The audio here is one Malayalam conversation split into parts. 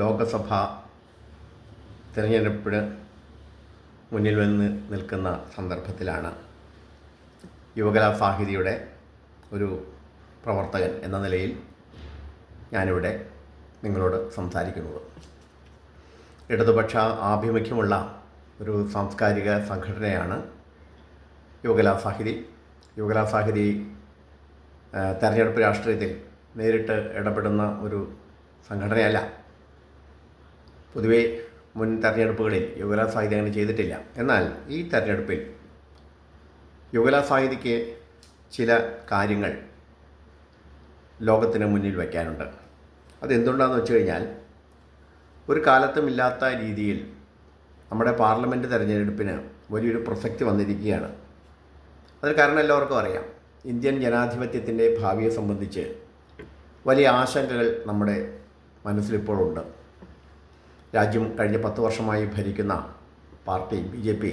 ലോകസഭ തിരഞ്ഞെടുപ്പിന് മുന്നിൽ വന്ന് നിൽക്കുന്ന സന്ദർഭത്തിലാണ് യുവകലാ സാഹിതിയുടെ ഒരു പ്രവർത്തകൻ എന്ന നിലയിൽ ഞാനിവിടെ നിങ്ങളോട് സംസാരിക്കുന്നത്. ഇടതുപക്ഷ ആഭിമുഖ്യമുള്ള ഒരു സാംസ്കാരിക സംഘടനയാണ് യുവകലാ സാഹിതി. യുവകലാ സാഹിതി തെരഞ്ഞെടുപ്പ് രാഷ്ട്രീയത്തിൽ നേരിട്ട് ഇടപെടുന്ന ഒരു സംഘടനയല്ല. പൊതുവേ മുൻ തെരഞ്ഞെടുപ്പുകളിൽ യുഗലാ സാഹിതി അങ്ങനെ ചെയ്തിട്ടില്ല. എന്നാൽ ഈ തെരഞ്ഞെടുപ്പിൽ യുഗലാ സാഹിതിക്ക് ചില കാര്യങ്ങൾ ലോകത്തിന് മുന്നിൽ വയ്ക്കാനുണ്ട് അതെന്തുകൊണ്ടാണെന്ന് വെച്ച് കഴിഞ്ഞാൽ ഒരു കാലത്തും ഇല്ലാത്ത രീതിയിൽ നമ്മുടെ പാർലമെന്റ് തെരഞ്ഞെടുപ്പിന് വലിയൊരു പ്രസക്തി വന്നിരിക്കുകയാണ്. അതിന് കാരണം എല്ലാവർക്കും അറിയാം. ഇന്ത്യൻ ജനാധിപത്യത്തിന്റെ ഭാവിയെ സംബന്ധിച്ച് വലിയ ആശങ്കകൾ നമ്മുടെ മനസ്സിലിപ്പോഴുണ്ട്. രാജ്യം കഴിഞ്ഞ പത്ത് വർഷമായി ഭരിക്കുന്ന പാർട്ടി ബി ജെ പി.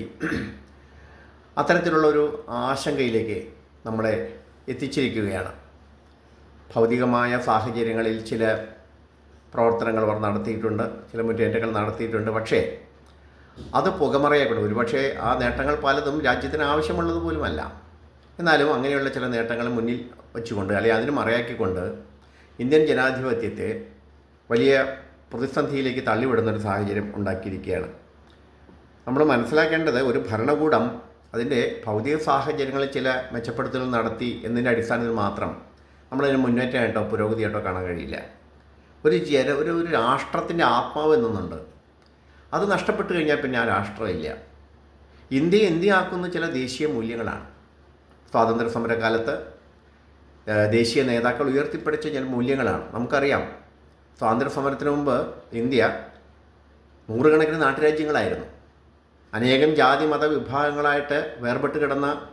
അത്തരത്തിലുള്ളൊരു ആശങ്കയിലേക്ക് നമ്മളെ എത്തിച്ചിരിക്കുകയാണ്. ഭൗതികമായ സാഹചര്യങ്ങളിൽ ചില പ്രവർത്തനങ്ങൾ അവർ നടത്തിയിട്ടുണ്ട് ചില മുന്നേറ്റങ്ങൾ നടത്തിയിട്ടുണ്ട്. പക്ഷേ അത് പുകമറയാക്കണം ഒരുപക്ഷെ ആ നേട്ടങ്ങൾ പലതും രാജ്യത്തിന് ആവശ്യമുള്ളത് പോലുമല്ല. എന്നാലും അങ്ങനെയുള്ള ചില നേട്ടങ്ങൾ മുന്നിൽ വെച്ചുകൊണ്ട് അല്ലെങ്കിൽ അതിന് മറയാക്കിക്കൊണ്ട് ഇന്ത്യൻ ജനാധിപത്യത്തെ വലിയ പ്രതിസന്ധിയിലേക്ക് തള്ളിവിടുന്നൊരു സാഹചര്യം ഉണ്ടാക്കിയിരിക്കുകയാണ്. നമ്മൾ മനസ്സിലാക്കേണ്ടത് ഒരു ഭരണകൂടം അതിന്റെ ഭൗതിക സാഹചര്യങ്ങളിൽ ചില മെച്ചപ്പെടുത്തലുകൾ നടത്തി എന്നതിന്റെ അടിസ്ഥാനത്തിൽ മാത്രം നമ്മളതിന് മുന്നേറ്റമായിട്ടോ പുരോഗതിയായിട്ടോ കാണാൻ കഴിയില്ല. ഒരു ജന ഒരു ഒരു രാഷ്ട്രത്തിന്റെ ആത്മാവ് എന്നുണ്ട്. അത് നഷ്ടപ്പെട്ടു കഴിഞ്ഞാൽ പിന്നെ ആ രാഷ്ട്രമില്ല ഇന്ത്യ ഇന്ത്യയാക്കുന്ന ചില ദേശീയ മൂല്യങ്ങളാണ്. സ്വാതന്ത്ര്യ സമരകാലത്ത് ദേശീയ നേതാക്കൾ ഉയർത്തിപ്പിടിച്ച ചില മൂല്യങ്ങളാണ്. നമുക്കറിയാം സ്വാതന്ത്ര്യ സമരത്തിന് മുമ്പ് ഇന്ത്യ നൂറുകണക്കിന് നാട്ടുരാജ്യങ്ങളായിരുന്നു. അനേകം ജാതി മത വിഭാഗങ്ങളായിട്ട് വേർപെട്ട് കിടന്ന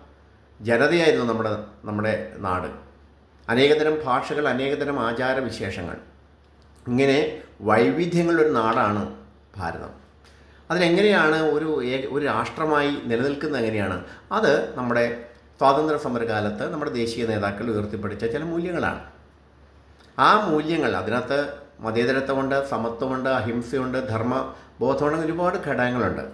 ജനതയായിരുന്നു നമ്മുടെ നമ്മുടെ നാട്. അനേകതരം ഭാഷകൾ അനേകതരം ആചാരവിശേഷങ്ങൾ. ഇങ്ങനെ വൈവിധ്യങ്ങളൊരു നാടാണ് ഭാരതം. അതിലെങ്ങനെയാണ് ഒരു ഒരു രാഷ്ട്രമായി നിലനിൽക്കുന്നത് എങ്ങനെയാണ്? അത് നമ്മുടെ സ്വാതന്ത്ര്യ സമരകാലത്ത് നമ്മുടെ ദേശീയ നേതാക്കൾ ഉയർത്തിപ്പിടിച്ച ചില മൂല്യങ്ങളാണ്. ആ മൂല്യങ്ങൾ അതിനകത്ത് മതേതരത്വമുണ്ട് സമത്വമുണ്ട് അഹിംസയുണ്ട് ധർമ്മ ബോധമുണ്ട് ഒരുപാട് ഘടകങ്ങളുണ്ട്.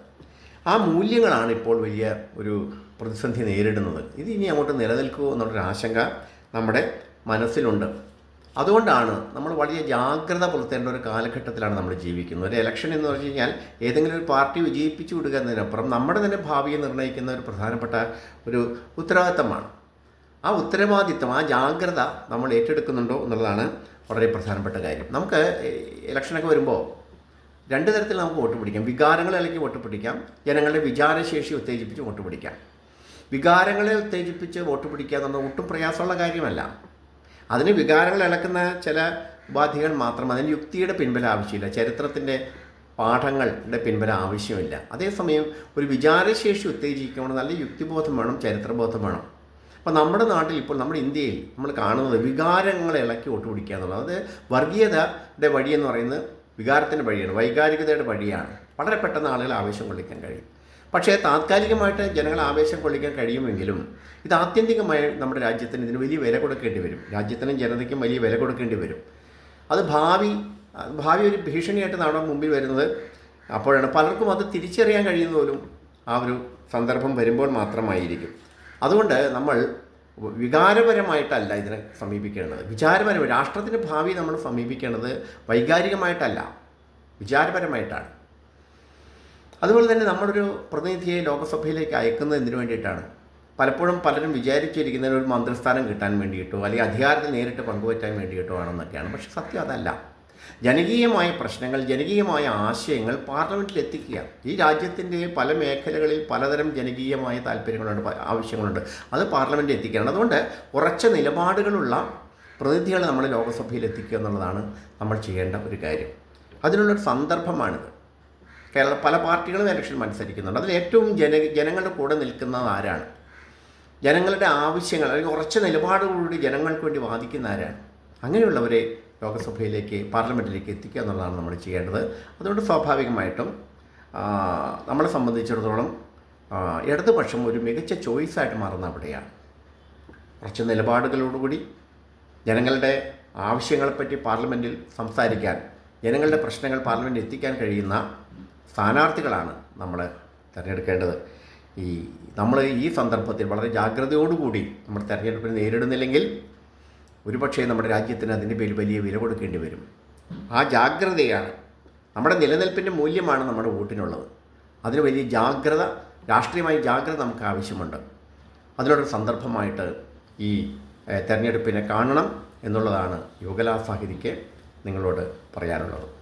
ആ മൂല്യങ്ങളാണ് ഇപ്പോൾ വലിയ ഒരു പ്രതിസന്ധി നേരിടുന്നത്. ഇത് ഇനി അങ്ങോട്ട് നിലനിൽക്കുമോ എന്നുള്ളൊരു ആശങ്ക നമ്മുടെ മനസ്സിലുണ്ട്. അതുകൊണ്ടാണ് നമ്മൾ വലിയ ജാഗ്രത പുലർത്തേണ്ട ഒരു കാലഘട്ടത്തിലാണ് നമ്മൾ ജീവിക്കുന്നത്. ഒരു ഇലക്ഷൻ എന്ന് പറഞ്ഞു കഴിഞ്ഞാൽ ഏതെങ്കിലും ഒരു പാർട്ടി വിജയിപ്പിച്ചു വിടുക എന്നതിനപ്പുറം നമ്മുടെ തന്നെ ഭാവിയെ നിർണയിക്കുന്ന ഒരു പ്രധാനപ്പെട്ട ഒരു ഉത്തരവാദിത്തമാണ്. ആ ഉത്തരവാദിത്തം ആ ജാഗ്രത നമ്മൾ ഏറ്റെടുക്കുന്നുണ്ടോ എന്നുള്ളതാണ് വളരെ പ്രധാനപ്പെട്ട കാര്യം. നമുക്ക് ഇലക്ഷനൊക്കെ വരുമ്പോൾ രണ്ട് തരത്തിൽ നമുക്ക് വോട്ട് പിടിക്കാം. വികാരങ്ങളെ ഇളക്കി വോട്ട് പിടിക്കാം. ജനങ്ങളുടെ വിചാരശേഷി ഉത്തേജിപ്പിച്ച് വോട്ട് പിടിക്കാം. വികാരങ്ങളെ ഉത്തേജിപ്പിച്ച് വോട്ട് പിടിക്കുക എന്നുള്ളത് ഒട്ടും പ്രയാസമുള്ള കാര്യമല്ല. അതിന് വികാരങ്ങൾ ഇളക്കുന്ന ചില ഉപാധികൾ മാത്രം അതിന് യുക്തിയുടെ പിൻബല ആവശ്യമില്ല. ചരിത്രത്തിന്റെ പാഠങ്ങളുടെ പിൻബലം ആവശ്യമില്ല. അതേസമയം ഒരു വിചാരശേഷി ഉത്തേജിക്കണം നല്ല യുക്തിബോധം വേണം ചരിത്രബോധം വേണം. അപ്പോൾ നമ്മുടെ നാട്ടിൽ ഇപ്പോൾ നമ്മുടെ ഇന്ത്യയിൽ നമ്മൾ കാണുന്നത് വികാരങ്ങളെ ഇളക്കി വോട്ട് പിടിക്കുക എന്നുള്ളത്. അത് വർഗീയതയുടെ വഴി എന്ന് പറയുന്നത് വികാരത്തിന്റെ വഴിയാണ് വൈകാരികതയുടെ വഴിയാണ്. വളരെ പെട്ടെന്ന് ആളുകൾ ആവേശം കൊള്ളിക്കാൻ കഴിയും. പക്ഷേ താത്കാലികമായിട്ട് ജനങ്ങൾ ആവേശം കൊള്ളിക്കാൻ കഴിയുമെങ്കിലും ഇത് ആത്യന്തികമായി നമ്മുടെ രാജ്യത്തിന് ഇതിന് വലിയ വില കൊടുക്കേണ്ടി വരും. രാജ്യത്തിനും ജനതയ്ക്കും വലിയ വില കൊടുക്കേണ്ടി വരും. അത് ഭാവി ഭാവി ഒരു ഭീഷണിയായിട്ട് നമ്മുടെ മുമ്പിൽ വരുന്നത് അപ്പോഴാണ്. പലർക്കും അത് തിരിച്ചറിയാൻ കഴിയുന്ന പോലും ആ ഒരു സന്ദർഭം വരുമ്പോൾ മാത്രമായിരിക്കും. അതുകൊണ്ട് നമ്മൾ വികാരപരമായിട്ടല്ല ഇതിനെ സമീപിക്കേണ്ടത്. വിചാരപരമായി രാഷ്ട്രത്തിന്റെ ഭാവി നമ്മൾ സമീപിക്കേണ്ടത് വൈകാരികമായിട്ടല്ല. വിചാരപരമായിട്ടാണ്. അതുപോലെ തന്നെ നമ്മളൊരു പ്രതിനിധിയെ ലോകസഭയിലേക്ക് അയക്കുന്നത് എന്തിനു വേണ്ടിയിട്ടാണ്? പലപ്പോഴും പലരും വിചാരിച്ചിരിക്കുന്നതിന് ഒരു മന്ത്രിസ്ഥാനം കിട്ടാൻ വേണ്ടിയിട്ടോ അല്ലെങ്കിൽ അധികാരത്തിൽ നേരിട്ട് പങ്കുവയ്ക്കാൻ വേണ്ടിയിട്ടോ ആണെന്നൊക്കെയാണ്. പക്ഷെ സത്യം അതല്ല. ജനകീയമായ പ്രശ്നങ്ങൾ ജനകീയമായ ആശയങ്ങൾ പാർലമെന്റിൽ എത്തിക്കുക. ഈ രാജ്യത്തിന്റെ പല മേഖലകളിൽ പലതരം ജനകീയമായ താല്പര്യങ്ങളുണ്ട് ആവശ്യങ്ങളുണ്ട്. അത് പാർലമെന്റിൽ എത്തിക്കണം. അതുകൊണ്ട് ഉറച്ച നിലപാടുകളുള്ള പ്രതിനിധികളെ നമ്മൾ ലോകസഭയിൽ എത്തിക്കുക എന്നുള്ളതാണ് നമ്മൾ ചെയ്യേണ്ട ഒരു കാര്യം. അതിനുള്ളൊരു സന്ദർഭമാണിത്. കേരള പല പാർട്ടികളും ഇലക്ഷൻ മത്സരിക്കുന്നുണ്ട്. അതിൽ ഏറ്റവും ജന ജനങ്ങളുടെ കൂടെ നിൽക്കുന്നത് ആരാണ്? ജനങ്ങളുടെ ആവശ്യങ്ങൾ അല്ലെങ്കിൽ ഉറച്ച നിലപാടുകളോട് ജനങ്ങൾക്ക് വേണ്ടി വാദിക്കുന്ന ആരാണ്? അങ്ങനെയുള്ളവരെ ലോകസഭയിലേക്ക് പാർലമെന്റിലേക്ക് എത്തിക്കുക എന്നുള്ളതാണ് നമ്മൾ ചെയ്യേണ്ടത്. അതുകൊണ്ട് സ്വാഭാവികമായിട്ടും നമ്മളെ സംബന്ധിച്ചിടത്തോളം ഇടതുപക്ഷം ഒരു മികച്ച ചോയ്സായിട്ട് മാറുന്ന അവിടെയാണ്. കുറച്ച് നിലപാടുകളോടുകൂടി ജനങ്ങളുടെ ആവശ്യങ്ങളെപ്പറ്റി പാർലമെന്റിൽ സംസാരിക്കാൻ ജനങ്ങളുടെ പ്രശ്നങ്ങൾ പാർലമെന്റിൽ എത്തിക്കാൻ കഴിയുന്ന സ്ഥാനാർത്ഥികളാണ് നമ്മൾ തിരഞ്ഞെടുക്കേണ്ടത്. ഈ നമ്മൾ ഈ സന്ദർഭത്തിൽ വളരെ ജാഗ്രതയോടുകൂടി നമ്മൾ തെരഞ്ഞെടുപ്പിനെ നേരിടുന്നില്ലെങ്കിൽ ഒരുപക്ഷേ നമ്മുടെ രാജ്യത്തിന് അതിന്റെ പേരിൽ വലിയ വില കൊടുക്കേണ്ടി വരും. ആ ജാഗ്രതയാണ്. നമ്മുടെ നിലനിൽപ്പിന്റെ മൂല്യമാണ് നമ്മുടെ വോട്ടിനുള്ളത്. അതിന് വലിയ ജാഗ്രത രാഷ്ട്രീയമായ ജാഗ്രത നമുക്ക് ആവശ്യമുണ്ട്. അതിനോടൊരു സന്ദർഭമായിട്ട് ഈ തെരഞ്ഞെടുപ്പിനെ കാണണം എന്നുള്ളതാണ് യുവകലാസാഹിതിക്ക് നിങ്ങളോട് പറയാനുള്ളത്.